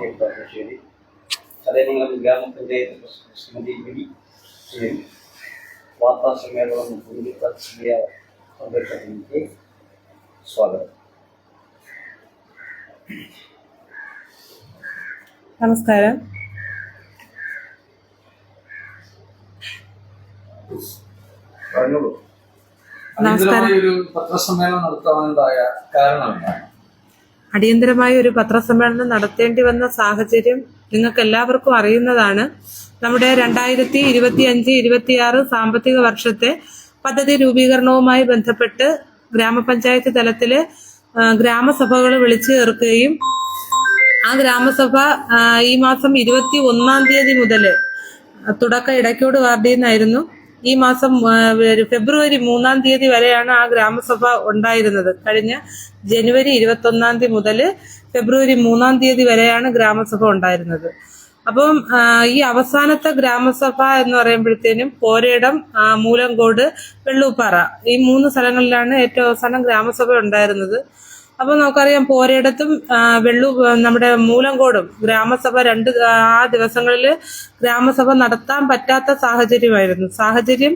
ബാലുശ്ശേരി ചതയമംഗലം ഗ്രാമപഞ്ചായത്ത് പ്രസിഡന്റ് ശ്രീമതി വിധി വാർത്താ സമ്മേളനം പത്രിക പങ്കെടുത്തതിലേക്ക് സ്വാഗതം. നമസ്കാരം. പറഞ്ഞോളൂ. അടിയന്തരമായി ഒരു പത്രസമ്മേളനം നടത്താനുണ്ടായ കാരണം എന്താണ്? അടിയന്തരമായി ഒരു പത്രസമ്മേളനം നടത്തേണ്ടി വന്ന സാഹചര്യം നിങ്ങൾക്ക് എല്ലാവർക്കും അറിയുന്നതാണ്. നമ്മുടെ രണ്ടായിരത്തി ഇരുപത്തി അഞ്ച് ഇരുപത്തിയാറ് സാമ്പത്തിക വർഷത്തെ പദ്ധതി രൂപീകരണവുമായി ബന്ധപ്പെട്ട് ഗ്രാമപഞ്ചായത്ത് തലത്തിൽ ആ, ഗ്രാമസഭകൾ വിളിച്ചു ചേർക്കുകയും ആ ഗ്രാമസഭ ഈ മാസം ഇരുപത്തി ഒന്നാം തീയതി മുതൽ തുടക്കം ഇടയ്ക്കോട് വാർഡിൽ നിന്നായിരുന്നു ഈ മാസം ഫെബ്രുവരി മൂന്നാം തീയതി വരെയാണ് ആ ഗ്രാമസഭ ഉണ്ടായിരുന്നത്. കഴിഞ്ഞ ജനുവരി ഇരുപത്തി ഒന്നാം തീയതി മുതൽ ഫെബ്രുവരി മൂന്നാം തീയതി വരെയാണ് ഗ്രാമസഭ ഉണ്ടായിരുന്നത്. അപ്പം ഈ അവസാനത്തെ ഗ്രാമസഭ എന്ന് പറയുമ്പോഴത്തേനും മൂലംകോട് മൂലങ്കോട് വെള്ളൂപ്പാറ ഈ മൂന്ന് സ്ഥലങ്ങളിലാണ് ഏറ്റവും അവസാനം ഗ്രാമസഭ ഉണ്ടായിരുന്നത്. അപ്പൊ നമുക്കറിയാം പോരയിടത്തും വെള്ളു നമ്മുടെ മൂലംകോടും ഗ്രാമസഭ രണ്ട് ആ ദിവസങ്ങളിൽ ഗ്രാമസഭ നടത്താൻ പറ്റാത്ത സാഹചര്യമായിരുന്നു. സാഹചര്യം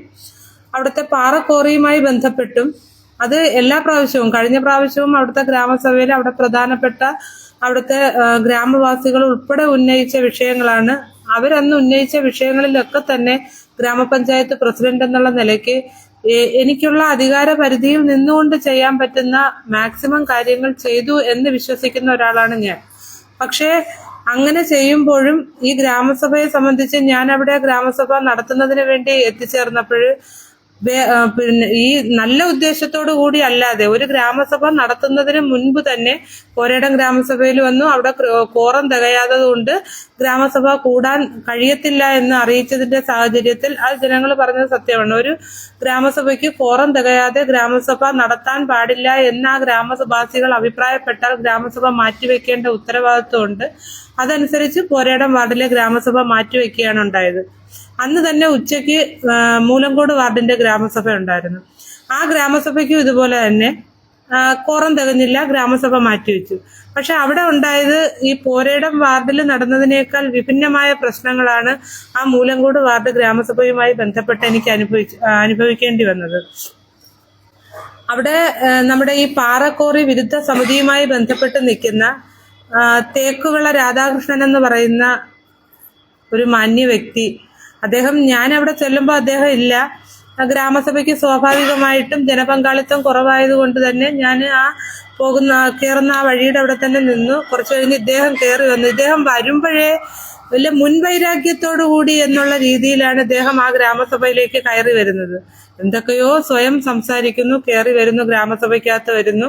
അവിടുത്തെ പാറക്കോറിയുമായി ബന്ധപ്പെട്ടും അത് എല്ലാ പ്രാവശ്യവും കഴിഞ്ഞ പ്രാവശ്യവും അവിടുത്തെ ഗ്രാമസഭയിൽ അവിടെ പ്രധാനപ്പെട്ട അവിടുത്തെ ഗ്രാമവാസികൾ ഉൾപ്പെടെ ഉന്നയിച്ച വിഷയങ്ങളാണ്. അവരന്ന് ഉന്നയിച്ച വിഷയങ്ങളിലൊക്കെ തന്നെ ഗ്രാമപഞ്ചായത്ത് പ്രസിഡന്റ് എന്നുള്ള നിലയ്ക്ക് എനിക്കുള്ള അധികാര പരിധിയിൽ നിന്നുകൊണ്ട് ചെയ്യാൻ പറ്റുന്ന മാക്സിമം കാര്യങ്ങൾ ചെയ്തു എന്ന് വിശ്വസിക്കുന്ന ഒരാളാണ് ഞാൻ. പക്ഷേ അങ്ങനെ ചെയ്യുമ്പോഴും ഈ ഗ്രാമസഭയെ സംബന്ധിച്ച് ഞാൻ അവിടെ ഗ്രാമസഭ നടത്തുന്നതിന് വേണ്ടി എത്തിച്ചേർന്നപ്പോൾ പിന്നെ ഈ നല്ല ഉദ്ദേശത്തോടു കൂടി അല്ലാതെ ഒരു ഗ്രാമസഭ നടത്തുന്നതിന് മുൻപ് തന്നെ പോരേടം ഗ്രാമസഭയിൽ വന്നു. അവിടെ കോറം തികയാതെ കൊണ്ട് ഗ്രാമസഭ കൂടാൻ കഴിയത്തില്ല എന്ന് അറിയിച്ചതിന്റെ സാഹചര്യത്തിൽ അത് ജനങ്ങൾ പറഞ്ഞത് സത്യമാണ്. ഒരു ഗ്രാമസഭയ്ക്ക് കോറം തികയാതെ ഗ്രാമസഭ നടത്താൻ പാടില്ല എന്ന ഗ്രാമസഭാസികൾ അഭിപ്രായപ്പെട്ടാൽ ഗ്രാമസഭ മാറ്റിവെക്കേണ്ട ഉത്തരവാദിത്വമുണ്ട്. അതനുസരിച്ച് പോരേടം വാർഡിലെ ഗ്രാമസഭ മാറ്റിവെക്കുകയാണ് ഉണ്ടായത്. അന്ന് തന്നെ ഉച്ചയ്ക്ക് മൂലംകോട് വാർഡിന്റെ ഗ്രാമസഭ ഉണ്ടായിരുന്നു. ആ ഗ്രാമസഭയ്ക്കും ഇതുപോലെ തന്നെ കോറം തികഞ്ഞില്ല ഗ്രാമസഭ മാറ്റിവെച്ചു പക്ഷെ അവിടെ ഉണ്ടായത് ഈ പോരേടം വാർഡിൽ നടന്നതിനേക്കാൾ വിഭിന്നമായ പ്രശ്നങ്ങളാണ് ആ മൂലംകോട് വാർഡ് ഗ്രാമസഭയുമായി ബന്ധപ്പെട്ട് എനിക്ക് അനുഭവിച്ച് അനുഭവിക്കേണ്ടി വന്നത്. അവിടെ നമ്മുടെ ഈ പാറക്കോറി വിരുദ്ധ സമിതിയുമായി ബന്ധപ്പെട്ട് നിൽക്കുന്ന തേക്കുവിള രാധാകൃഷ്ണൻ എന്ന് പറയുന്ന ഒരു മാന്യ വ്യക്തി അദ്ദേഹം ഞാൻ അവിടെ ചെല്ലുമ്പോൾ അദ്ദേഹം ഇല്ല. ഗ്രാമസഭയ്ക്ക് സ്വാഭാവികമായിട്ടും ജനപങ്കാളിത്തം കുറവായതുകൊണ്ട് തന്നെ ഞാൻ ആ പോകുന്ന കയറുന്ന ആ വഴിയുടെ അവിടെ തന്നെ നിന്നു. കുറച്ച് കഴിഞ്ഞ് ഇദ്ദേഹം കയറി വന്നു. ഇദ്ദേഹം വരുമ്പോഴേ വലിയ മുൻവൈരാഗ്യത്തോടു കൂടി എന്നുള്ള രീതിയിലാണ് ഇദ്ദേഹം ആ ഗ്രാമസഭയിലേക്ക് കയറി വരുന്നത്. എന്തൊക്കെയോ സ്വയം സംസാരിക്കുന്നു കയറി വരുന്നു ഗ്രാമസഭയ്ക്കകത്ത് വരുന്നു.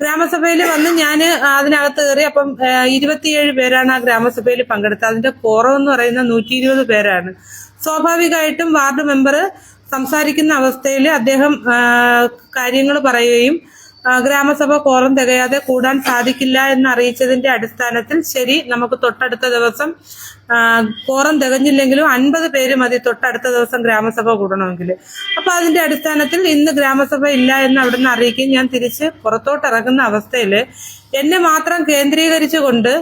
ഗ്രാമസഭയിൽ വന്ന് ഞാൻ അതിനകത്ത് കയറി അപ്പം ഇരുപത്തിയേഴ് പേരാണ് ആ ഗ്രാമസഭയിൽ പങ്കെടുത്തത്. അതിന്റെ കോറം എന്ന് പറയുന്ന നൂറ്റി ഇരുപത് പേരാണ്. സ്വാഭാവികമായിട്ടും വാർഡ് മെമ്പർ സംസാരിക്കുന്ന അവസ്ഥയിൽ അദ്ദേഹം കാര്യങ്ങൾ പറയുകയും ഗ്രാമസഭ കോറം തികയാതെ കൂടാൻ സാധിക്കില്ല എന്ന് അറിയിച്ചതിന്റെ അടിസ്ഥാനത്തിൽ ശരി നമുക്ക് തൊട്ടടുത്ത ദിവസം കോറം തികഞ്ഞില്ലെങ്കിലും അൻപത് പേര് മതി തൊട്ടടുത്ത ദിവസം ഗ്രാമസഭ കൂടണമെങ്കിൽ. അപ്പൊ അതിന്റെ അടിസ്ഥാനത്തിൽ ഇന്ന് ഗ്രാമസഭ ഇല്ല എന്ന് അവിടെ നിന്ന് അറിയിക്കുകയും ഞാൻ തിരിച്ച് പുറത്തോട്ട് ഇറങ്ങുന്ന അവസ്ഥയിൽ എന്നെ മാത്രം കേന്ദ്രീകരിച്ചുകൊണ്ട്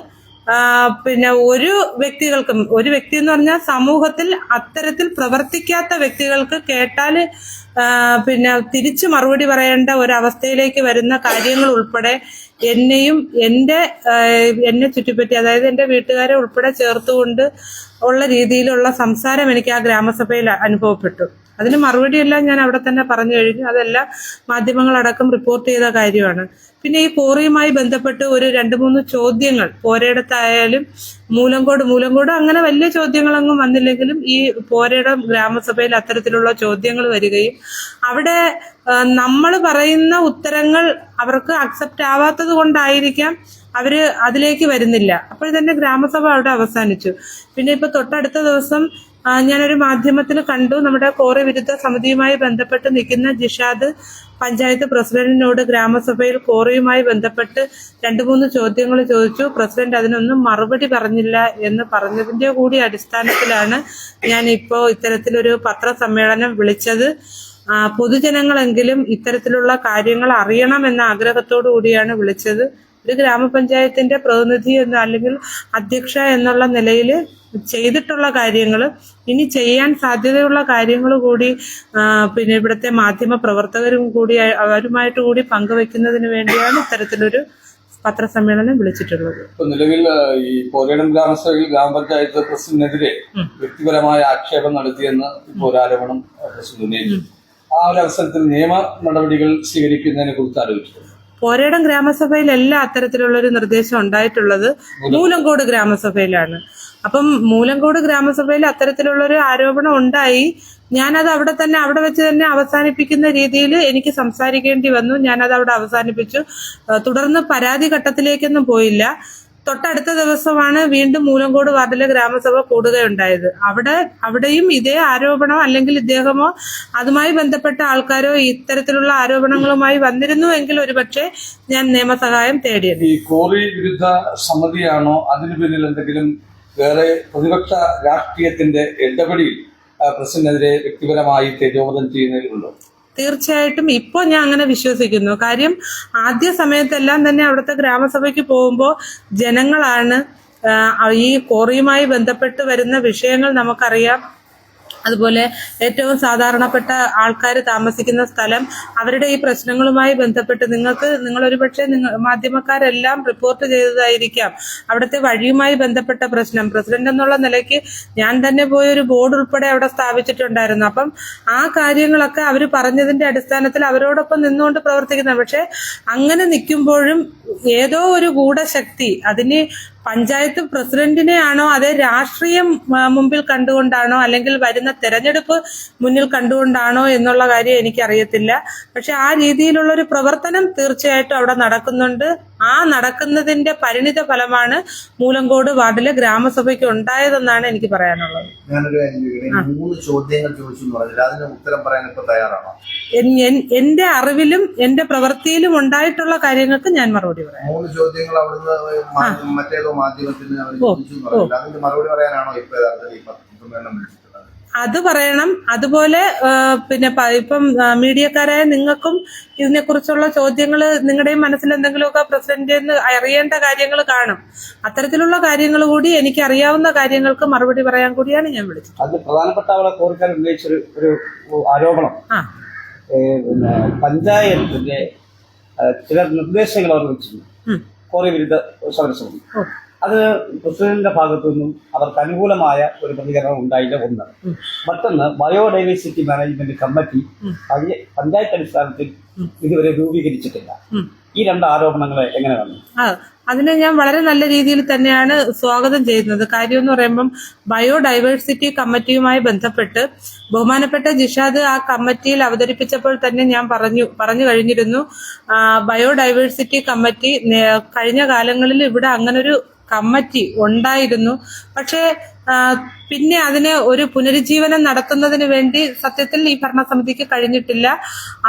പിന്നെ ഒരു വ്യക്തികൾക്കും ഒരു വ്യക്തി എന്ന് പറഞ്ഞാൽ സമൂഹത്തിൽ അത്തരത്തിൽ പ്രവർത്തിക്കാത്ത വ്യക്തികൾക്ക് കേട്ടാൽ പിന്നെ തിരിച്ചു മറുപടി പറയേണ്ട ഒരവസ്ഥയിലേക്ക് വരുന്ന കാര്യങ്ങൾ ഉൾപ്പെടെ എന്നെയും എന്റെ എന്നെ ചുറ്റിപ്പറ്റി അതായത് എന്റെ വീട്ടുകാരെ ഉൾപ്പെടെ ചേർത്തുകൊണ്ട് ഉള്ള രീതിയിലുള്ള സംസാരം എനിക്ക് ആ ഗ്രാമസഭയിൽ അനുഭവപ്പെട്ടു. അതിന് മറുപടിയെല്ലാം ഞാൻ അവിടെ തന്നെ പറഞ്ഞു കഴിഞ്ഞു. അതെല്ലാം മാധ്യമങ്ങളടക്കം റിപ്പോർട്ട് ചെയ്ത കാര്യമാണ്. പിന്നെ ഈ കോറിയുമായി ബന്ധപ്പെട്ട് ഒരു രണ്ട് മൂന്ന് ചോദ്യങ്ങൾ പോരയിടത്തായാലും മൂലങ്കോട് മൂലങ്കോട് അങ്ങനെ വലിയ ചോദ്യങ്ങളൊന്നും വന്നില്ലെങ്കിലും ഈ പോരയുടെ ഗ്രാമസഭയിൽ അത്തരത്തിലുള്ള ചോദ്യങ്ങൾ വരികയും അവിടെ നമ്മൾ പറയുന്ന ഉത്തരങ്ങൾ അവർക്ക് അക്സെപ്റ്റ് ആവാത്തത് കൊണ്ടായിരിക്കാം അവർ അതിലേക്ക് വരുന്നില്ല. അപ്പോൾ തന്നെ ഗ്രാമസഭ അവിടെ അവസാനിച്ചു. പിന്നെ ഇപ്പൊ തൊട്ടടുത്ത ദിവസം ഞാനൊരു മാധ്യമത്തിൽ കണ്ടു. നമ്മുടെ കോറി വിരുദ്ധ സമിതിയുമായി ബന്ധപ്പെട്ട് നിൽക്കുന്ന ജിഷാദ് പഞ്ചായത്ത് പ്രസിഡന്റിനോട് ഗ്രാമസഭയിൽ കോറിയുമായി ബന്ധപ്പെട്ട് രണ്ടു മൂന്ന് ചോദ്യങ്ങൾ ചോദിച്ചു. പ്രസിഡന്റ് അതിനൊന്നും മറുപടി പറഞ്ഞില്ല എന്ന് പറഞ്ഞതിന്റെ കൂടി അടിസ്ഥാനത്തിലാണ് ഞാൻ ഇപ്പോൾ ഇത്തരത്തിലൊരു പത്രസമ്മേളനം വിളിച്ചത്. പൊതുജനങ്ങളെങ്കിലും ഇത്തരത്തിലുള്ള കാര്യങ്ങൾ അറിയണം എന്ന ആഗ്രഹത്തോടു കൂടിയാണ് വിളിച്ചത്. ഒരു ഗ്രാമപഞ്ചായത്തിന്റെ പ്രതിനിധി എന്ന അല്ലെങ്കിൽ അധ്യക്ഷ എന്നുള്ള നിലയിൽ ചെയ്തിട്ടുള്ള കാര്യങ്ങൾ ഇനി ചെയ്യാൻ സാധ്യതയുള്ള കാര്യങ്ങൾ കൂടി പിന്നെ ഇവിടുത്തെ മാധ്യമ പ്രവർത്തകരും കൂടി അവരുമായിട്ട് കൂടി പങ്കുവെക്കുന്നതിന് വേണ്ടിയാണ് ഇത്തരത്തിലൊരു പത്രസമ്മേളനം വിളിച്ചിട്ടുള്ളത്. ഇപ്പൊ നിലവിൽ ഈ പോരേടം ഗ്രാമസഭയിൽ ഗ്രാമപഞ്ചായത്ത് പ്രസിഡന്റിനെതിരെ വ്യക്തിപരമായ ആക്ഷേപം നടത്തിയെന്ന് ഇപ്പോൾ ആരോപണം ആ, പ്രസിഡന്റ് ഉന്നയിച്ചു. ആ ഒരു അവസരത്തിൽ നിയമ നടപടികൾ സ്വീകരിക്കുന്നതിനെ കുറിച്ച് ആലോചിച്ചിട്ടുണ്ട് ഗ്രാമസഭയിൽ എല്ലാ അത്തരത്തിലുള്ള ഒരു നിർദ്ദേശം ഉണ്ടായിട്ടുള്ളത് മൂലംകോട് ഗ്രാമസഭയിലാണ്. അപ്പം മൂലംകോട് ഗ്രാമസഭയിൽ അത്തരത്തിലുള്ള ഒരു ആരോപണം ഉണ്ടായി. ഞാനത് അവിടെ തന്നെ അവിടെ വെച്ച് തന്നെ അവസാനിപ്പിക്കുന്ന രീതിയിൽ എനിക്ക് സംസാരിക്കേണ്ടി വന്നു. ഞാനത് അവിടെ അവസാനിപ്പിച്ചു. തുടർന്ന് പരാതി ഘട്ടത്തിലേക്കൊന്നും പോയില്ല. തൊട്ടടുത്ത ദിവസമാണ് വീണ്ടും മൂലംകോട് വാർഡിലെ ഗ്രാമസഭ കൂടുകയുണ്ടായത്. അവിടെ അവിടെയും ഇതേ ആരോപണം അല്ലെങ്കിൽ ഇദ്ദേഹമോ അതുമായി ബന്ധപ്പെട്ട ആൾക്കാരോ ഇത്തരത്തിലുള്ള ആരോപണങ്ങളുമായി വന്നിരുന്നു എങ്കിൽ ഒരുപക്ഷെ ഞാൻ നിയമസഹായം തേടിയത്. ഈ കോറി വിരുദ്ധ സമിതിയാണോ? അതിനു പിന്നിൽ എന്തെങ്കിലും വേറെ പ്രതിപക്ഷ രാഷ്ട്രീയത്തിന്റെ ഇടപെടിയിൽ പ്രസിഡന്റിനെതിരെ വ്യക്തിപരമായി തേജോവധം ചെയ്യുന്നതിലുണ്ടോ തീർച്ചയായിട്ടും ഇപ്പോൾ ഞാൻ അങ്ങനെ വിശ്വസിക്കുന്നു. കാര്യം ആദ്യ സമയത്തെല്ലാം തന്നെ അവിടുത്തെ ഗ്രാമസഭയ്ക്ക് പോകുമ്പോൾ ജനങ്ങളാണ് ഈ കോറിയുമായി ബന്ധപ്പെട്ട് വരുന്ന വിഷയങ്ങൾ നമുക്കറിയാം. അതുപോലെ ഏറ്റവും സാധാരണപ്പെട്ട ആൾക്കാർ താമസിക്കുന്ന സ്ഥലം അവരുടെ ഈ പ്രശ്നങ്ങളുമായി ബന്ധപ്പെട്ട് നിങ്ങൾക്ക് നിങ്ങൾ ഒരുപക്ഷെ നിങ്ങൾ മാധ്യമക്കാരെല്ലാം റിപ്പോർട്ട് ചെയ്തതായിരിക്കാം. അവിടുത്തെ വഴിയുമായി ബന്ധപ്പെട്ട പ്രശ്നം. പ്രസിഡന്റ് എന്നുള്ള നിലയ്ക്ക് ഞാൻ തന്നെ പോയി ഒരു ബോർഡ് ഉൾപ്പെടെ അവിടെ സ്ഥാപിച്ചിട്ടുണ്ടായിരുന്നു. അപ്പം ആ കാര്യങ്ങളൊക്കെ അവർ പറഞ്ഞതിന്റെ അടിസ്ഥാനത്തിൽ അവരോടൊപ്പം നിന്നുകൊണ്ട് പ്രവർത്തിക്കുന്ന പക്ഷെ അങ്ങനെ നിൽക്കുമ്പോഴും ഏതോ ഒരു ഗൂഢശക്തി അതിന് പഞ്ചായത്ത് പ്രസിഡന്റിനെയാണോ അതേ രാഷ്ട്രീയം മുമ്പിൽ കണ്ടുകൊണ്ടാണോ അല്ലെങ്കിൽ വരുന്ന തെരഞ്ഞെടുപ്പ് മുന്നിൽ കണ്ടുകൊണ്ടാണോ എന്നുള്ള കാര്യം എനിക്കറിയത്തില്ല. പക്ഷെ ആ രീതിയിലുള്ള ഒരു പ്രവർത്തനം തീർച്ചയായിട്ടും അവിടെ നടക്കുന്നുണ്ട്. ആ നടക്കുന്നതിന്റെ പരിണിത ഫലമാണ് മൂലങ്കോട് വാർഡിലെ ഗ്രാമസഭയ്ക്ക് ഉണ്ടായതെന്നാണ് എനിക്ക് പറയാനുള്ളത്. മൂന്ന് ചോദ്യങ്ങൾ ചോദിച്ചു അതിന് ഉത്തരം പറയാൻ ഇപ്പൊ തയ്യാറാണോ? എന്റെ അറിവിലും എന്റെ പ്രവൃത്തിയിലും ഉണ്ടായിട്ടുള്ള കാര്യങ്ങൾക്ക് ഞാൻ മറുപടി പറയാം. മൂന്ന് ചോദ്യങ്ങൾ അവിടുന്ന് മറ്റേതോ മാധ്യമത്തിന് മറുപടി പറയാനാണോ ഇപ്പൊ അത് പറയണം. അതുപോലെ പിന്നെ ഇപ്പം മീഡിയക്കാരായ നിങ്ങൾക്കും ഇതിനെക്കുറിച്ചുള്ള ചോദ്യങ്ങൾ നിങ്ങളുടെയും മനസ്സിൽ എന്തെങ്കിലുമൊക്കെ പ്രസിഡന്റ് അറിയേണ്ട കാര്യങ്ങൾ കാണും. അത്തരത്തിലുള്ള കാര്യങ്ങൾ കൂടി എനിക്ക് അറിയാവുന്ന കാര്യങ്ങൾക്ക് മറുപടി പറയാൻ കൂടിയാണ് ഞാൻ വിളിച്ചത്. അത് പ്രധാനപ്പെട്ട അവരെ കോർക്കാൻ ഉന്നയിച്ചൊരു ഒരു ആരോപണം. ആ. പിന്നെ പഞ്ചായത്തിന്റെ ചില നിർദ്ദേശങ്ങൾ അവർ വെച്ചിരുന്നു. കോറി വിരുദ്ധ സമരസമിതി. അത് പ്രസിഡന്റിന്റെ ഭാഗത്തു നിന്നും അവർക്ക് അനുകൂലമായ ഒരു പ്രതികരണം ഉണ്ടായില്ല ഒന്ന്. മറ്റൊന്ന് ബയോഡൈവേഴ്സിറ്റി മാനേജ്മെന്റ് കമ്മിറ്റി പഞ്ച- പഞ്ചായത്ത് അടിസ്ഥാനത്തിൽ ഇതുവരെ രൂപീകരിച്ചിട്ടില്ല. ഈ രണ്ട് ആരോപണങ്ങളെ എങ്ങനെ വന്നു അതിനെ ഞാൻ വളരെ നല്ല രീതിയിൽ തന്നെയാണ് സ്വാഗതം ചെയ്യുന്നത്. കാര്യം എന്ന് പറയുമ്പം ബയോഡൈവേഴ്സിറ്റി കമ്മിറ്റിയുമായി ബന്ധപ്പെട്ട് ബഹുമാനപ്പെട്ട ജിഷാദ് ആ കമ്മിറ്റിയിൽ അവതരിപ്പിച്ചപ്പോൾ തന്നെ ഞാൻ പറഞ്ഞു പറഞ്ഞു കഴിഞ്ഞിരുന്നു. ബയോഡൈവേഴ്സിറ്റി കമ്മിറ്റി കഴിഞ്ഞ കാലങ്ങളിൽ ഇവിടെ അങ്ങനൊരു കമ്മിറ്റി ഉണ്ടായിരുന്നു. പക്ഷേ പിന്നെ അതിന് ഒരു പുനരുജ്ജീവനം നടത്തുന്നതിന് വേണ്ടി സത്യത്തിൽ ഈ ഭരണസമിതിക്ക് കഴിഞ്ഞിട്ടില്ല.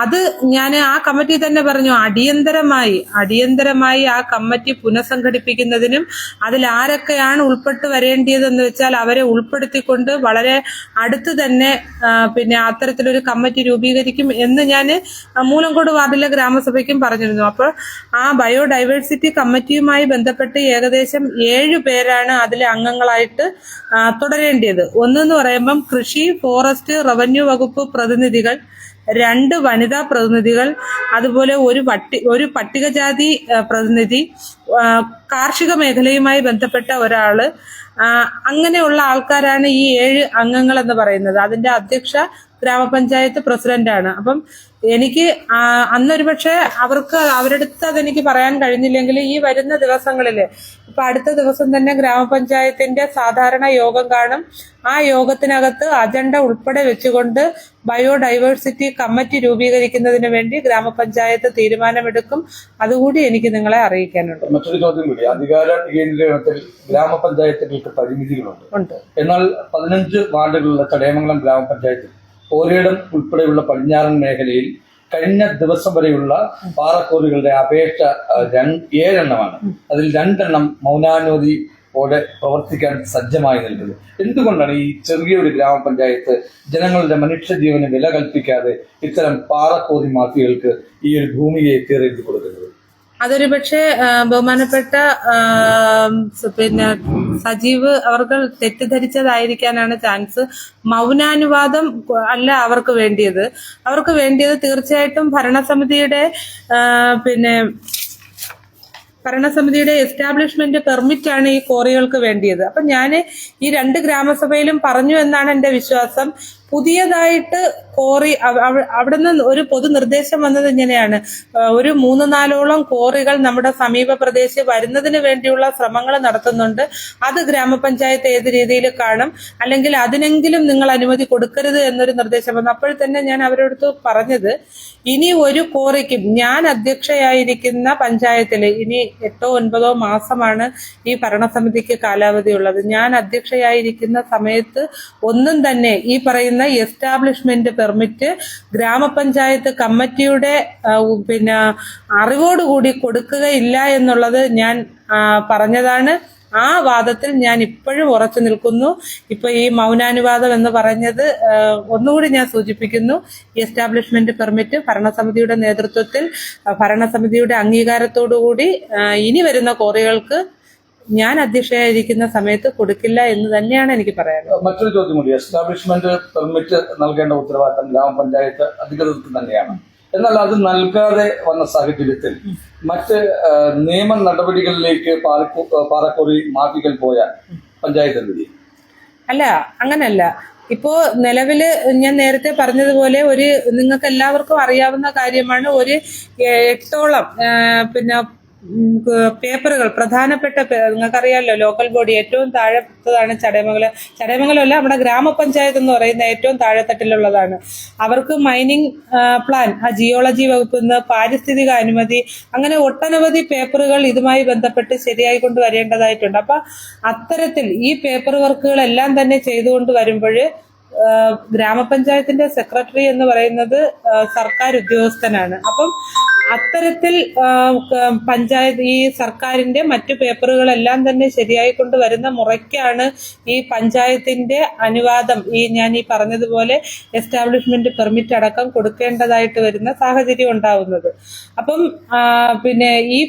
അത് ഞാൻ ആ കമ്മിറ്റി തന്നെ പറഞ്ഞു അടിയന്തരമായി അടിയന്തരമായി ആ കമ്മിറ്റി പുനഃസംഘടിപ്പിക്കുന്നതിനും അതിൽ ആരൊക്കെയാണ് ഉൾപ്പെട്ട് വരേണ്ടിയതെന്ന് വെച്ചാൽ അവരെ ഉൾപ്പെടുത്തിക്കൊണ്ട് വളരെ അടുത്ത് തന്നെ പിന്നെ അത്തരത്തിലൊരു കമ്മിറ്റി രൂപീകരിക്കും എന്ന് ഞാൻ മൂലംകോട് വാർഡിലെ ഗ്രാമസഭയ്ക്കും പറഞ്ഞിരുന്നു. അപ്പോൾ ആ ബയോഡൈവേഴ്സിറ്റി കമ്മിറ്റിയുമായി ബന്ധപ്പെട്ട് ഏകദേശം ഏഴ് പേരാണ് അതിലെ അംഗങ്ങളായിട്ട് തുടരേണ്ടത്. ഒന്നെന്ന് പറയുമ്പം കൃഷി ഫോറസ്റ്റ് റവന്യൂ വകുപ്പ് പ്രതിനിധികൾ രണ്ട് വനിതാ പ്രതിനിധികൾ അതുപോലെ ഒരു പട്ടി ഒരു പട്ടികജാതി പ്രതിനിധി കാർഷിക മേഖലയുമായി ബന്ധപ്പെട്ട ഒരാൾ. അങ്ങനെയുള്ള ആൾക്കാരാണ് ഈ ഏഴ് അംഗങ്ങൾ എന്ന് പറയുന്നത്. അതിന്റെ അധ്യക്ഷ ഗ്രാമപഞ്ചായത്ത് പ്രസിഡന്റാണ്. അപ്പം എനിക്ക് അന്നൊരു പക്ഷെ അവർക്ക് അവരുടെ അടുത്ത് അതെനിക്ക് പറയാൻ കഴിഞ്ഞില്ലെങ്കിൽ ഈ വരുന്ന ദിവസങ്ങളിൽ ഇപ്പൊ അടുത്ത ദിവസം തന്നെ ഗ്രാമപഞ്ചായത്തിന്റെ സാധാരണ യോഗം കാണും. ആ യോഗത്തിനകത്ത് അജണ്ട ഉൾപ്പെടെ വെച്ചുകൊണ്ട് ബയോഡൈവേഴ്സിറ്റി കമ്മിറ്റി രൂപീകരിക്കുന്നതിന് വേണ്ടി ഗ്രാമപഞ്ചായത്ത് തീരുമാനമെടുക്കും. അതുകൂടി എനിക്ക് നിങ്ങളെ അറിയിക്കാനുണ്ട്. മറ്റൊരു ചോദ്യം കൂടി. അധികാര ഗ്രാമപഞ്ചായത്തുകൾക്ക് പരിമിതികളുണ്ട്. എന്നാൽ പതിനഞ്ച് വാർഡുകളിലെ തടയമംഗലം ഗ്രാമപഞ്ചായത്തിൽ ഓരേടം ഉൾപ്പെടെയുള്ള പടിഞ്ഞാറൻ മേഖലയിൽ കഴിഞ്ഞ ദിവസം വരെയുള്ള പാറക്കോറികളുടെ അപേക്ഷ ഏഴെണ്ണമാണ്. അതിൽ രണ്ടെണ്ണം മൗനാനുമതിയോടെ പ്രവർത്തിക്കാൻ സജ്ജമായി നിൽക്കുന്നത് എന്തുകൊണ്ടാണ് ഈ ചെറിയൊരു ഗ്രാമപഞ്ചായത്ത് ജനങ്ങളുടെ മനുഷ്യജീവന് വില കൽപ്പിക്കാതെ ഇത്തരം പാറക്കോറി മാഫിയകൾക്ക് ഈ ഒരു ഭൂമിയെ തീരെഴുതി കൊടുക്കുന്നത്? അതൊരു പക്ഷേ ബഹുമാനപ്പെട്ട പിന്നെ സജീവ് അവർ തെറ്റിദ്ധരിച്ചതായിരിക്കാനാണ് ചാൻസ്. മൗനാനുവാദം അല്ല അവർക്ക് വേണ്ടിയത്. അവർക്ക് വേണ്ടിയത് തീർച്ചയായിട്ടും ഭരണസമിതിയുടെ പിന്നെ ഭരണസമിതിയുടെ എസ്റ്റാബ്ലിഷ്മെന്റ് പെർമിറ്റ് ആണ് ഈ കോറികൾക്ക് വേണ്ടിയത്. അപ്പൊ ഞാൻ ഈ രണ്ട് ഗ്രാമസഭയിലും പറഞ്ഞു എന്നാണ് എന്റെ വിശ്വാസം. പുതിയതായിട്ട് കോറി അവിടെ നിന്ന് ഒരു പൊതു നിർദ്ദേശം വന്നത് ഇങ്ങനെയാണ്. ഒരു മൂന്ന് നാലോളം കോറികൾ നമ്മുടെ സമീപ പ്രദേശത്ത് വരുന്നതിന് വേണ്ടിയുള്ള ശ്രമങ്ങൾ നടത്തുന്നുണ്ട്. അത് ഗ്രാമപഞ്ചായത്ത് ഏത് രീതിയിൽ കാണും. അല്ലെങ്കിൽ അതിനെങ്കിലും നിങ്ങൾ അനുമതി കൊടുക്കരുത് എന്നൊരു നിർദ്ദേശം വന്നു. അപ്പോൾ തന്നെ ഞാൻ അവരോട് പറഞ്ഞത് ഇനി ഒരു കോറിക്കും ഞാൻ അധ്യക്ഷയായിരിക്കുന്ന പഞ്ചായത്തിൽ ഇനി എട്ടോ ഒൻപതോ മാസമാണ് ഈ ഭരണസമിതിക്ക് കാലാവധി ഉള്ളത് ഞാൻ അധ്യക്ഷയായിരിക്കുന്ന സമയത്ത് ഒന്നും തന്നെ ഈ പറയുന്ന എസ്റ്റാബ്ലിഷ്മെന്റ് പെർമിറ്റ് ഗ്രാമപഞ്ചായത്ത് കമ്മിറ്റിയുടെ പിന്നെ അറിവോടുകൂടി കൊടുക്കുകയില്ല എന്നുള്ളത് ഞാൻ പറഞ്ഞതാണ്. ആ വാദത്തിൽ ഞാൻ ഇപ്പോഴും ഉറച്ചു നിൽക്കുന്നു. ഇപ്പൊ ഈ മൗനാനുവാദം എന്ന് പറഞ്ഞത് ഒന്നുകൂടി ഞാൻ സൂചിപ്പിക്കുന്നു. എസ്റ്റാബ്ലിഷ്മെന്റ് പെർമിറ്റ് ഭരണസമിതിയുടെ നേതൃത്വത്തിൽ ഭരണസമിതിയുടെ അംഗീകാരത്തോടുകൂടി കൂടി ഇനി വരുന്ന കോറികൾക്ക് ഞാൻ അധ്യക്ഷയായിരിക്കുന്ന സമയത്ത് കൊടുക്കില്ല എന്ന് തന്നെയാണ് എനിക്ക് പറയാനുള്ളത്. മറ്റൊരു ചോദ്യം കൂടി. എസ്റ്റാബ്ലിഷ്മെന്റ് പെർമിറ്റ് നൽകേണ്ട ഉത്തരവാദിത്തം ഗ്രാമപഞ്ചായത്ത് അധികൃതർക്ക് തന്നെയാണ്. എന്നാൽ അത് നൽകാതെ വന്ന സാഹചര്യത്തിൽ മറ്റ് നിയമ നടപടികളിലേക്ക് പാറക്കുറി മാഫികൾ പോയ പഞ്ചായത്ത് എന്ത് അല്ല അങ്ങനല്ല. ഇപ്പോ നിലവിൽ ഞാൻ നേരത്തെ പറഞ്ഞതുപോലെ ഒരു നിങ്ങൾക്ക് എല്ലാവർക്കും അറിയാവുന്ന കാര്യമാണ് ഒരു എട്ടോളം പിന്നെ പേപ്പറുകൾ പ്രധാനപ്പെട്ട നിങ്ങൾക്കറിയാമല്ലോ ലോക്കൽ ബോഡി ഏറ്റവും താഴത്തതാണ് ചടയമംഗലം. ചടയമംഗലമല്ല നമ്മുടെ ഗ്രാമപഞ്ചായത്ത് എന്ന് പറയുന്ന ഏറ്റവും താഴെത്തട്ടിലുള്ളതാണ്. അവർക്ക് മൈനിങ് പ്ലാൻ ആ ജിയോളജി വകുപ്പിൽ നിന്ന് പാരിസ്ഥിതിക അനുമതി അങ്ങനെ ഒട്ടനവധി പേപ്പറുകൾ ഇതുമായി ബന്ധപ്പെട്ട് ശരിയായി കൊണ്ടുവരേണ്ടതായിട്ടുണ്ട്. അപ്പൊ അത്തരത്തിൽ ഈ പേപ്പർ വർക്കുകളെല്ലാം തന്നെ ചെയ്തുകൊണ്ട് വരുമ്പോൾ ഗ്രാമപഞ്ചായത്തിന്റെ സെക്രട്ടറി എന്ന് പറയുന്നത് സർക്കാർ ഉദ്യോഗസ്ഥനാണ്. അപ്പം അത്തരത്തിൽ പഞ്ചായത്ത് ഈ സർക്കാരിന്റെ മറ്റു പേപ്പറുകളെല്ലാം തന്നെ ശരിയായി കൊണ്ടുവരുന്ന മുറയ്ക്കാണ് ഈ പഞ്ചായത്തിന്റെ അനുവാദം. ഈ ഞാൻ ഈ പറഞ്ഞതുപോലെ എസ്റ്റാബ്ലിഷ്മെന്റ് പെർമിറ്റ് അടക്കം കൊടുക്കേണ്ടതായിട്ട് വരുന്ന സാഹചര്യം ഉണ്ടാവുന്നത്. അപ്പം പിന്നെ ഈ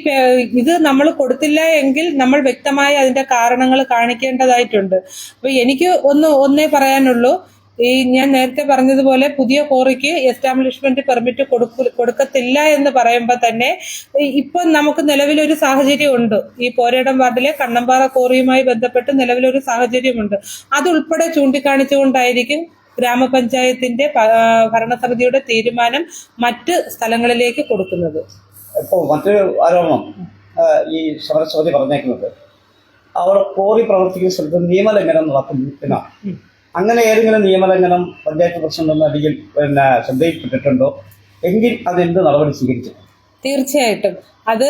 ഇത് നമ്മൾ കൊടുത്തില്ല എങ്കിൽ നമ്മൾ വ്യക്തമായി അതിന്റെ കാരണങ്ങൾ കാണിക്കേണ്ടതായിട്ടുണ്ട്. അപ്പൊ എനിക്ക് ഒന്ന് ഒന്നേ പറയാനുള്ളൂ. ഈ ഞാൻ നേരത്തെ പറഞ്ഞതുപോലെ പുതിയ കോറിക്ക് എസ്റ്റാബ്ലിഷ്മെന്റ് പെർമിറ്റ് കൊടുക്കു കൊടുക്കത്തില്ല എന്ന് പറയുമ്പോൾ തന്നെ ഇപ്പൊ നമുക്ക് നിലവിലൊരു സാഹചര്യം ഉണ്ട് ഈ പോരേടം വാർഡിലെ കണ്ണമ്പാറ കോറിയുമായി ബന്ധപ്പെട്ട് നിലവിലൊരു സാഹചര്യമുണ്ട്. അതുൾപ്പെടെ ചൂണ്ടിക്കാണിച്ചുകൊണ്ടായിരിക്കും ഗ്രാമപഞ്ചായത്തിന്റെ ഭരണസമിതിയുടെ തീരുമാനം മറ്റ് സ്ഥലങ്ങളിലേക്ക് കൊടുക്കുന്നത്. ഇപ്പോൾ മറ്റൊരു ആരോപണം ഈ സമരസമിതി പറഞ്ഞേക്കുന്നത്. അവർ കോറി പ്രവർത്തിക്കുന്ന സ്ഥലത്ത് നിയമലംഘനം നടത്തുന്നു എന്നാണ്. അങ്ങനെ ഏതെങ്കിലും നിയമലംഘനം പഞ്ചായത്ത് പ്രസിഡന്റ് അധികം പിന്നെ ശ്രദ്ധയിൽപ്പെട്ടിട്ടുണ്ടോ? എങ്കിൽ അതെന്ത് നടപടി സ്വീകരിച്ചു? തീർച്ചയായിട്ടും. അത്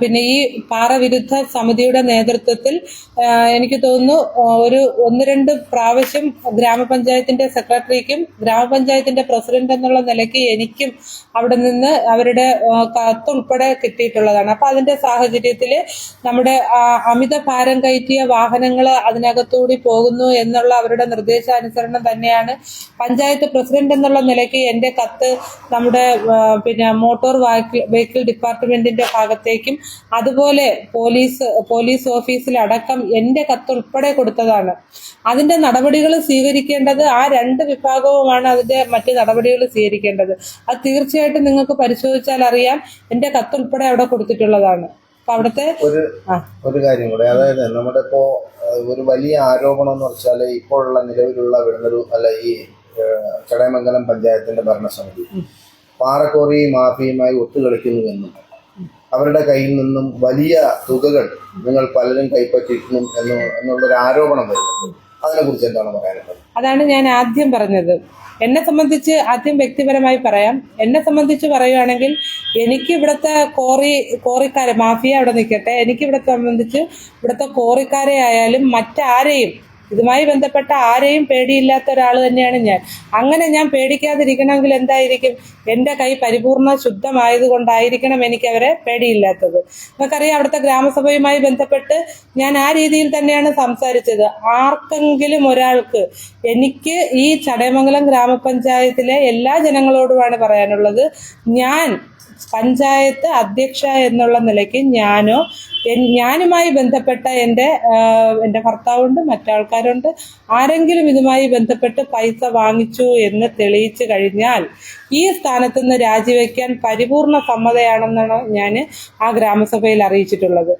പിന്നെ ഈ പാറവിരുദ്ധ സമിതിയുടെ നേതൃത്വത്തിൽ എനിക്ക് തോന്നുന്നു ഒരു ഒന്ന് രണ്ട് പ്രാവശ്യം ഗ്രാമപഞ്ചായത്തിന്റെ സെക്രട്ടറിക്കും ഗ്രാമപഞ്ചായത്തിന്റെ പ്രസിഡന്റ് എന്നുള്ള നിലയ്ക്ക് എനിക്കും അവിടെ നിന്ന് അവരുടെ കത്തുൾപ്പെടെ കിട്ടിയിട്ടുള്ളതാണ്. അപ്പൊ അതിന്റെ സാഹചര്യത്തിൽ നമ്മുടെ അമിത ഭാരം കയറ്റിയ വാഹനങ്ങൾ അതിനകത്തൂടി പോകുന്നു എന്നുള്ള അവരുടെ നിർദ്ദേശാനുസരണം തന്നെയാണ് പഞ്ചായത്ത് പ്രസിഡന്റ് എന്നുള്ള നിലയ്ക്ക് എന്റെ കത്ത് നമ്മുടെ പിന്നെ മോട്ടോർ വെഹിക്കിൾ ഡിപ്പാർട്ട്മെന്റിന്റെ ഭാഗത്തേക്കും അതുപോലെ പോലീസ് പോലീസ് ഓഫീസിലടക്കം എന്റെ കത്തുൾപ്പെടെ കൊടുത്തതാണ്. അതിന്റെ നടപടികൾ സ്വീകരിക്കേണ്ടത് ആ രണ്ട് വിഭാഗവുമാണ് അതിന്റെ മറ്റ് നടപടികൾ സ്വീകരിക്കേണ്ടത്. അത് തീർച്ചയായിട്ടും നിങ്ങൾക്ക് പരിശോധിച്ചാൽ അറിയാം എന്റെ കത്തുൾപ്പെടെ അവിടെ കൊടുത്തിട്ടുള്ളതാണ്. അപ്പൊ അവിടുത്തെ ഒരു ഒരു കാര്യം കൂടെ അതായത് നമ്മുടെ ഇപ്പോ ഒരു വലിയ ആരോപണം എന്ന് വെച്ചാൽ ഇപ്പോഴുള്ള നിലവിലുള്ള വിടുന്നൊരു അല്ല ഈ ചടയമംഗലം പഞ്ചായത്തിന്റെ ഭരണസമിതി പാറക്കോറി മാഫിയുമായി ഒത്തുകളിക്കുന്നുവെന്നും അവരുടെ കയ്യിൽ നിന്നും വലിയ തുകകൾ നിങ്ങൾ പലരും കൈപ്പറ്റിയിരുന്നു എന്ന് എന്നുള്ളൊരു ആരോപണം വരുന്നുണ്ട്. അതിനെക്കുറിച്ച് എന്താണ് പറയാനുള്ളത്? അതാണ് ഞാൻ ആദ്യം പറഞ്ഞത്. എന്നെ സംബന്ധിച്ച് ആദ്യം വ്യക്തിപരമായി പറയാം. എന്നെ സംബന്ധിച്ച് പറയുകയാണെങ്കിൽ എനിക്ക് ഇവിടുത്തെ കോറി കോറിക്കാരെ മാഫിയ അവിടെ നിൽക്കട്ടെ. എനിക്ക് ഇവിടെ സംബന്ധിച്ച് ഇവിടുത്തെ കോറിക്കാരെ ആയാലും മറ്റാരെയും ഇതുമായി ബന്ധപ്പെട്ട ആരെയും പേടിയില്ലാത്ത ഒരാൾ തന്നെയാണ് ഞാൻ. അങ്ങനെ ഞാൻ പേടിക്കാതിരിക്കണമെങ്കിൽ എന്തായിരിക്കും? എന്റെ കൈ പരിപൂർണ ശുദ്ധമായതുകൊണ്ടായിരിക്കണം എനിക്ക് അവരെ പേടിയില്ലാത്തത്. നമുക്കറിയാം അവിടുത്തെ ഗ്രാമസഭയുമായി ബന്ധപ്പെട്ട് ഞാൻ ആ രീതിയിൽ തന്നെയാണ് സംസാരിച്ചത്. ആർക്കെങ്കിലും ഒരാൾക്ക് എനിക്ക് ഈ ചടയമംഗലം ഗ്രാമപഞ്ചായത്തിലെ എല്ലാ ജനങ്ങളോടുമാണ് പറയാനുള്ളത്. ഞാൻ പഞ്ചായത്ത് അധ്യക്ഷ എന്നുള്ള നിലയ്ക്ക് ഞാനോ ഞാനുമായി ബന്ധപ്പെട്ട എന്റെ എന്റെ ഭർത്താവുണ്ട് മറ്റാൾക്കാരുണ്ട്. ആരെങ്കിലും ഇതുമായി ബന്ധപ്പെട്ട് പൈസ വാങ്ങിച്ചു എന്ന് തെളിയിച്ചു കഴിഞ്ഞാൽ ഈ സ്ഥാനത്ത് നിന്ന് രാജിവെക്കാൻ പരിപൂർണ സമ്മതയാണെന്നാണ് ഞാൻ ആ ഗ്രാമസഭയിൽ അറിയിച്ചിട്ടുള്ളത്.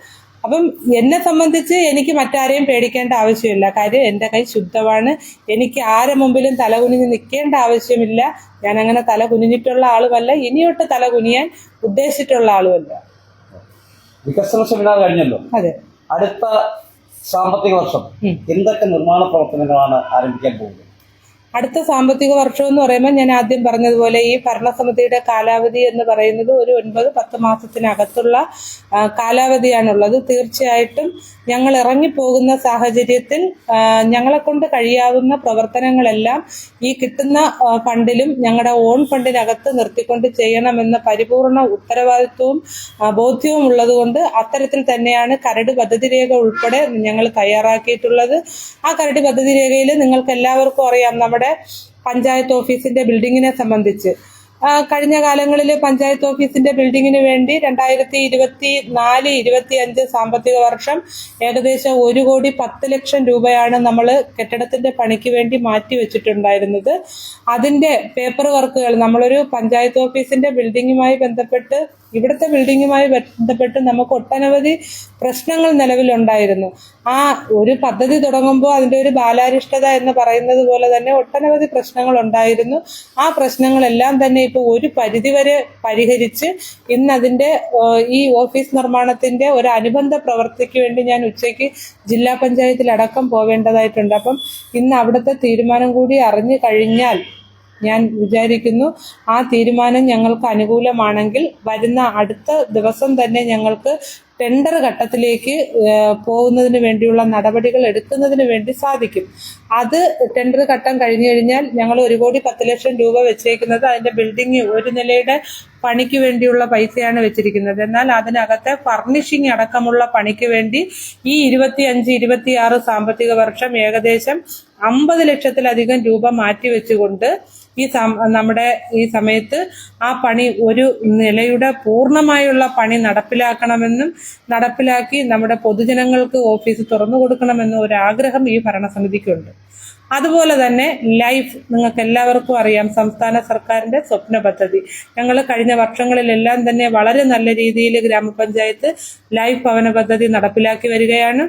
അപ്പം എന്നെ സംബന്ധിച്ച് എനിക്ക് മറ്റാരെയും പേടിക്കേണ്ട ആവശ്യമില്ല. കാര്യം എന്റെ കൈ ശുദ്ധമാണ്. എനിക്ക് ആരെ മുമ്പിലും തല കുനിഞ്ഞ് നിൽക്കേണ്ട ആവശ്യമില്ല. ഞാൻ അങ്ങനെ തല കുനിഞ്ഞിട്ടുള്ള ആളുമല്ല. ഇനിയൊട്ട് തല കുനിയാൻ ഉദ്ദേശിച്ചിട്ടുള്ള ആളുമല്ല. വികസന സെമിനാർ കഴിഞ്ഞല്ലോ. അതെ. അടുത്ത സാമ്പത്തിക വർഷം. എന്തൊക്കെ നിർമ്മാണ പ്രവർത്തനങ്ങളാണ് ആരംഭിക്കാൻ പോകുന്നത്? അടുത്ത സാമ്പത്തിക വർഷം എന്ന് പറയുമ്പോൾ ഞാൻ ആദ്യം പറഞ്ഞതുപോലെ ഈ ഭരണസമിതിയുടെ കാലാവധി എന്ന് പറയുന്നത് ഒരു ഒൻപത് പത്ത് മാസത്തിനകത്തുള്ള കാലാവധിയാണുള്ളത്. തീർച്ചയായിട്ടും ഞങ്ങൾ ഇറങ്ങിപ്പോകുന്ന സാഹചര്യത്തിൽ ഞങ്ങളെ കൊണ്ട് കഴിയാവുന്ന പ്രവർത്തനങ്ങളെല്ലാം ഈ കിട്ടുന്ന ഫണ്ടിലും ഞങ്ങളുടെ ഓൺ ഫണ്ടിനകത്ത് നിർത്തിക്കൊണ്ട് ചെയ്യണമെന്ന പരിപൂർണ ഉത്തരവാദിത്വവും ബോധ്യവും ഉള്ളതുകൊണ്ട് അത്തരത്തിൽ തന്നെയാണ് കരട് പദ്ധതി രേഖ ഉൾപ്പെടെ ഞങ്ങൾ തയ്യാറാക്കിയിട്ടുള്ളത്. ആ കരട് പദ്ധതി രേഖയിൽ നിങ്ങൾക്ക് എല്ലാവർക്കും അറിയാം നമ്മുടെ പഞ്ചായത്ത് ഓഫീസിന്റെ ബിൽഡിങ്ങിനെ സംബന്ധിച്ച്. കഴിഞ്ഞ കാലങ്ങളിൽ പഞ്ചായത്ത് ഓഫീസിന്റെ ബിൽഡിങ്ങിന് വേണ്ടി രണ്ടായിരത്തി ഇരുപത്തി നാല് ഇരുപത്തി അഞ്ച് സാമ്പത്തിക വർഷം ഏകദേശം ഒരു കോടി പത്ത് ലക്ഷം രൂപയാണ് നമ്മൾ കെട്ടിടത്തിന്റെ പണിക്ക് വേണ്ടി മാറ്റി വെച്ചിട്ടുണ്ടായിരുന്നത്. അതിന്റെ പേപ്പർ വർക്കുകൾ നമ്മളൊരു പഞ്ചായത്ത് ഓഫീസിന്റെ ബിൽഡിങ്ങുമായി ബന്ധപ്പെട്ട് ഇവിടുത്തെ ബിൽഡിങ്ങുമായി ബന്ധപ്പെട്ട് നമുക്ക് ഒട്ടനവധി പ്രശ്നങ്ങൾ നിലവിലുണ്ടായിരുന്നു. ആ ഒരു പദ്ധതി തുടങ്ങുമ്പോൾ അതിന്റെ ഒരു ബാലാരിഷ്ടത എന്ന് പറയുന്നത് പോലെ തന്നെ ഒട്ടനവധി പ്രശ്നങ്ങൾ ഉണ്ടായിരുന്നു. ആ പ്രശ്നങ്ങളെല്ലാം തന്നെ ഇപ്പോൾ ഒരു പരിധിവരെ പരിഹരിച്ച് ഇന്ന് അതിന്റെ ഈ ഓഫീസ് നിർമ്മാണത്തിന്റെ ഒരു അനുബന്ധ പ്രവൃത്തിക്ക് വേണ്ടി ഞാൻ ഉച്ചയ്ക്ക് ജില്ലാ പഞ്ചായത്തിലടക്കം പോവേണ്ടതായിട്ടുണ്ട്. അപ്പം ഇന്ന് അവിടുത്തെ തീരുമാനം കൂടി അറിഞ്ഞു കഴിഞ്ഞാൽ ഞാൻ വിചാരിക്കുന്നു. ആ തീരുമാനം ഞങ്ങൾക്ക് അനുകൂലമാണെങ്കിൽ വരുന്ന അടുത്ത ദിവസം തന്നെ ഞങ്ങൾക്ക് ടെൻഡർ ഘട്ടത്തിലേക്ക് പോകുന്നതിന് വേണ്ടിയുള്ള നടപടികൾ എടുക്കുന്നതിന് വേണ്ടി സാധിക്കും. അത് ടെൻഡർ ഘട്ടം കഴിഞ്ഞു കഴിഞ്ഞാൽ ഞങ്ങൾ ഒരു കോടി പത്ത് ലക്ഷം രൂപ വെച്ചേക്കുന്നത് അതിന്റെ ബിൽഡിംഗ് ഒരു നിലയുടെ പണിക്ക് വേണ്ടിയുള്ള പൈസയാണ് വെച്ചിരിക്കുന്നത്. എന്നാൽ അതിനകത്തെ ഫർണിഷിംഗ് അടക്കമുള്ള പണിക്ക് വേണ്ടി ഈ ഇരുപത്തിയഞ്ച് ഇരുപത്തിയാറ് സാമ്പത്തിക വർഷം ഏകദേശം അമ്പത് ലക്ഷത്തിലധികം രൂപ മാറ്റിവെച്ചുകൊണ്ട് ഈ നമ്മുടെ ഈ സമയത്ത് ആ പണി ഒരു നിലയുടെ പൂർണമായുള്ള പണി നടപ്പിലാക്കണമെന്നും നടപ്പിലാക്കി നമ്മുടെ പൊതുജനങ്ങൾക്ക് ഓഫീസ് തുറന്നു കൊടുക്കണമെന്നും ഒരു ആഗ്രഹം ഈ ഭരണസമിതിക്കുണ്ട്. അതുപോലെ തന്നെ ലൈഫ് നിങ്ങൾക്ക് എല്ലാവർക്കും അറിയാം സംസ്ഥാന സർക്കാരിന്റെ സ്വപ്ന പദ്ധതി. ഞങ്ങൾ കഴിഞ്ഞ വർഷങ്ങളിലെല്ലാം തന്നെ വളരെ നല്ല രീതിയിൽ ഗ്രാമപഞ്ചായത്ത് ലൈഫ് ഭവന പദ്ധതി നടപ്പിലാക്കി വരികയാണ്.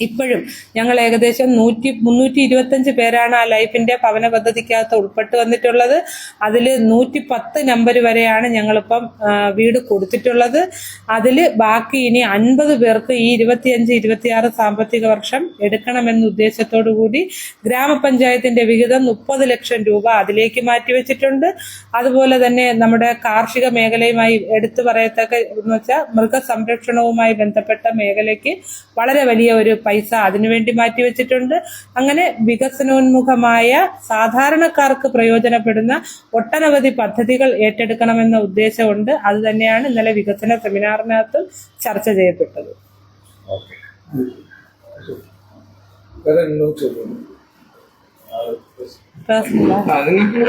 ഇപ്പോഴും ഞങ്ങൾ ഏകദേശം നൂറ്റി മുന്നൂറ്റി ഇരുപത്തഞ്ച് പേരാണ് ആ ലൈഫിന്റെ ഭവന പദ്ധതിക്കകത്ത് ഉൾപ്പെട്ട് വന്നിട്ടുള്ളത്. അതിൽ നൂറ്റി പത്ത് നമ്പർ വരെയാണ് ഞങ്ങളിപ്പം വീട് കൊടുത്തിട്ടുള്ളത്. അതിൽ ബാക്കി ഇനി അൻപത് പേർക്ക് ഈ ഇരുപത്തിയഞ്ച് ഇരുപത്തിയാറ് സാമ്പത്തിക വർഷം എടുക്കണമെന്ന ഉദ്ദേശത്തോടു കൂടി ഗ്രാമപഞ്ചായത്തിന്റെ വിഹിതം മുപ്പത് ലക്ഷം രൂപ അതിലേക്ക് മാറ്റിവെച്ചിട്ടുണ്ട്. അതുപോലെ തന്നെ നമ്മുടെ കാർഷിക മേഖലയുമായി എടുത്തു പറയത്തക്ക എന്ന് വെച്ചാൽ മൃഗസംരക്ഷണവുമായി ബന്ധപ്പെട്ട മേഖലയ്ക്ക് വളരെ വലിയ ഒരു പൈസ അതിനുവേണ്ടി മാറ്റിവെച്ചിട്ടുണ്ട് അങ്ങനെ വികസനോന്മുഖമായ സാധാരണക്കാർക്ക് പ്രയോജനപ്പെടുന്ന ഒട്ടനവധി പദ്ധതികൾ ഏറ്റെടുക്കണമെന്ന ഉദ്ദേശമുണ്ട്. അത് തന്നെയാണ് ഇന്നലെ വികസന സെമിനാറിനകത്തും ചർച്ച ചെയ്യപ്പെട്ടത്.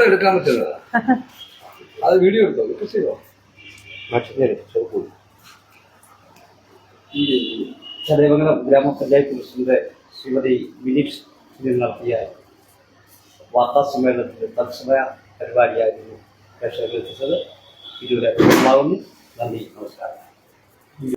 എടുക്കാൻ പറ്റുന്നതാ. അത് വീഡിയോ എടുത്തോ? ഇപ്പൊ ചടയമംഗലം ഗ്രാമപഞ്ചായത്ത് പ്രസിഡന്റ് ശ്രീമതി ഇതിൽ നടത്തിയ വാർത്താ സമ്മേളനത്തിൽ തത്സമയ പരിപാടിയായിരുന്നു പ്രേക്ഷകരിൽ എത്തിച്ചത് ഉണ്ടാകുന്നു നന്ദി നമസ്കാരം.